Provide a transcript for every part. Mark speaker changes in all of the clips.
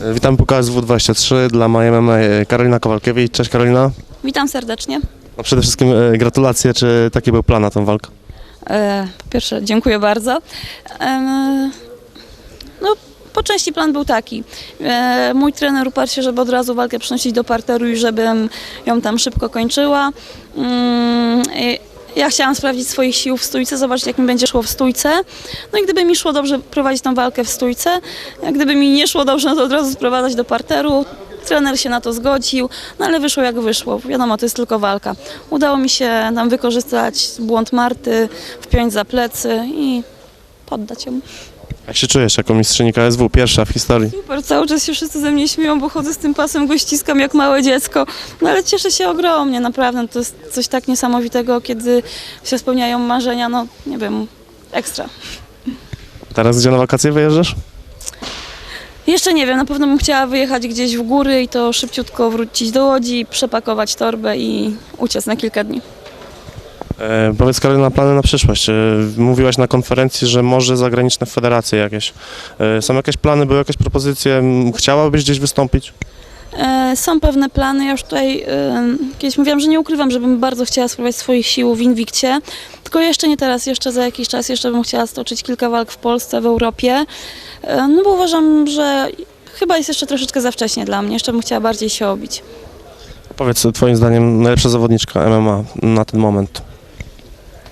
Speaker 1: E, Witam po KSW 23 dla mojej mamy Karolina Kowalkiewicz. Cześć Karolina.
Speaker 2: Witam serdecznie.
Speaker 1: No przede wszystkim e, gratulacje. Czy taki był plan na tą walkę?
Speaker 2: E, po pierwsze, dziękuję bardzo. E, no, po części plan był taki. E, mój trener uparł się, żeby od razu walkę przenosić do parteru i żebym ją tam szybko kończyła. Mm, e, ja chciałam sprawdzić swoich sił w stójce, zobaczyć jak mi będzie szło w stójce. No i gdyby mi szło dobrze prowadzić tą walkę w stójce, a gdyby mi nie szło dobrze, no to od razu sprowadzać do parteru. Trener się na to zgodził, no ale wyszło jak wyszło. Wiadomo, to jest tylko walka. Udało mi się tam wykorzystać błąd Marty, wpiąć za plecy i poddać ją.
Speaker 1: Jak się czujesz jako mistrzyni KSW? Pierwsza w historii.
Speaker 2: Super, cały czas się wszyscy ze mnie śmieją, bo chodzę z tym pasem, go ściskam jak małe dziecko. No ale cieszę się ogromnie, naprawdę. To jest coś tak niesamowitego, kiedy się spełniają marzenia, no nie wiem, ekstra.
Speaker 1: Teraz gdzie na wakacje wyjeżdżasz?
Speaker 2: Jeszcze nie wiem, na pewno bym chciała wyjechać gdzieś w góry i to szybciutko wrócić do Łodzi, przepakować torbę i uciec na kilka dni.
Speaker 1: E, powiedz Karolina, plany na przyszłość. E, mówiłaś na konferencji, że może zagraniczne federacje jakieś. E, są jakieś plany, były jakieś propozycje? Chciałabyś gdzieś wystąpić?
Speaker 2: Są pewne plany. Ja już tutaj kiedyś mówiłam, że nie ukrywam, żebym bardzo chciała spróbować swoich sił w Invictie. Tylko jeszcze nie teraz, jeszcze za jakiś czas, jeszcze bym chciała stoczyć kilka walk w Polsce, w Europie. No bo uważam, że chyba jest jeszcze troszeczkę za wcześnie dla mnie. Jeszcze bym chciała bardziej się obić.
Speaker 1: Powiedz, twoim zdaniem najlepsza zawodniczka MMA na ten moment.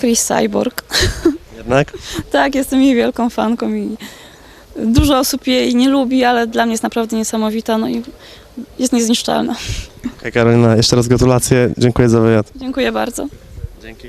Speaker 2: Chris Cyborg.
Speaker 1: Jednak?
Speaker 2: Tak, jestem jej wielką fanką i dużo osób jej nie lubi, ale dla mnie jest naprawdę niesamowita. No i jest niezniszczalna.
Speaker 1: Okej, Karolina, jeszcze raz gratulacje. Dziękuję za wywiad.
Speaker 2: Dziękuję bardzo.
Speaker 1: Dzięki.